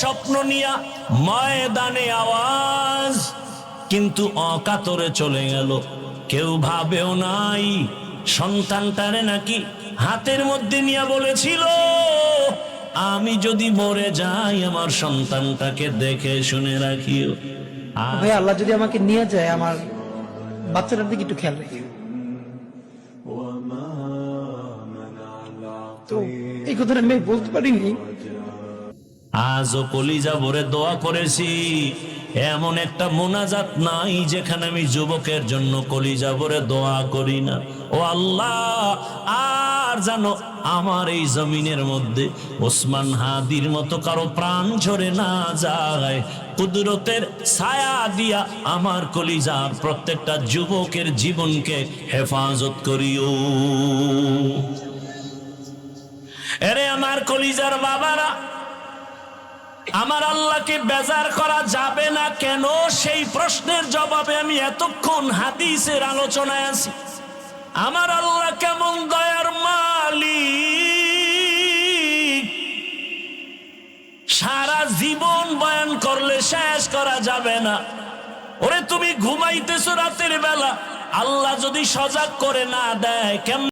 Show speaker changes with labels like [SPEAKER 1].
[SPEAKER 1] স্বপ্ন নিয়া ময়দানে আওয়াজ, কিন্তু অকাতরে চলে গেল। কেউ ভাবেও নাই, সন্তানটারে নাকি হাতের মধ্যে নিয়ে বলেছিল, আমি যদি মরে যাই, আমার সন্তানটাকে দেখে শুনে রাখিও।
[SPEAKER 2] ভাই, আল্লাহ যদি আমাকে নিয়ে যায়, আমার বাচ্চাটার দিকে একটু খেয়াল রাখি। তো, এই কথাটা আমি বলতে পারিনি।
[SPEAKER 1] আজও কলিজা ভরে দোয়া করেছি। এমন একটা মোনাজাত নাই যেখানে আমি যুবকের জন্য কলিজা ভরে দোয়া করি না। ও আল্লাহ, আর জানো আমার এই জমিনের মধ্যে ওসমান হাদির মতো কারও প্রাণ ঝরে না যায়। কুদরতের ছায়া দিয়া আমার কলিজার প্রত্যেকটা যুবকের জীবনকে হেফাজত করিও। এরে আমার কলিজার বাবারা আমার আল্লাহকে বেজার করা যাবে না কেন? সেই প্রশ্নের জবাবে আমি এতক্ষণ হাদিসের আলোচনায় আছি। আমার আল্লাহ কেমন দয়ার মালিক। সারা জীবন বয়ান করলে শেষ করা যাবে না। ওরে তুমি ঘুমাইতেছো রাতের বেলা। আল্লাহ যদি সজাগ করে না দেয়, কেমন